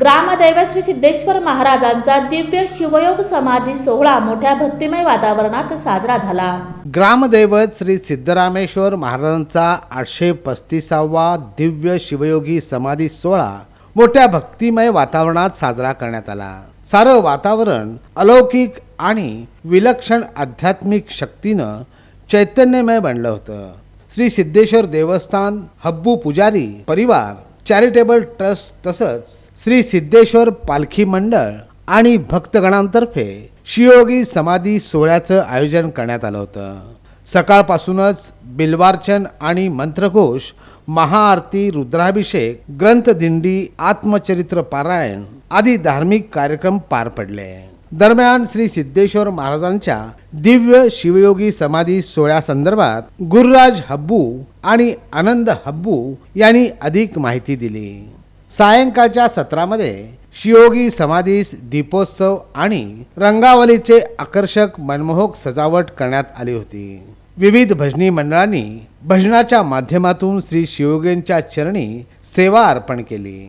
ग्रामदैव श्री सिद्धेश्वर महाराजांचा दिव्य शिवयोग समाधी सोहळा मोठ्या भक्तिमय वातावरणात साजरा झाला. ग्रामदैवत श्री सिद्धरामेश्वर महाराजांचा आठशे पस्तीसावा दिव्य शिवयोगी समाधी सोहळा मोठ्या भक्तिमय वातावरणात साजरा करण्यात आला. सारं वातावरण अलौकिक आणि विलक्षण आध्यात्मिक शक्तीनं चैतन्यमय बनलं होतं. श्री सिद्धेश्वर देवस्थान हब्बू पुजारी परिवार चॅरिटेबल ट्रस्ट तसंच श्री सिद्धेश्वर पालखी मंडळ आणि भक्तगणांतर्फे शिवयोगी समाधी सोहळ्याचं आयोजन करण्यात आलं होतं. सकाळपासूनच बिल्वार्चन आणि मंत्रघोष महाआरती रुद्राभिषेक ग्रंथदिंडी आत्मचरित्र पारायण आदी धार्मिक कार्यक्रम पार पडले. दरम्यान श्री सिद्धेश्वर महाराजांच्या दिव्य शिवयोगी समाधी सोहळ्यासंदर्भात गुरुराज हब्बू आणि आनंद हब्बू यांनी अधिक माहिती दिली. सायंकाळच्या सत्रामध्ये शियोगी समाधीस दीपोत्सव आणि रंगावलीचे आकर्षक मनमोहक सजावट करण्यात आली होती. विविध भजनी मंडळांनी भजनाच्या माध्यमातून श्री शिवयोगींच्या चरणी सेवा अर्पण केली.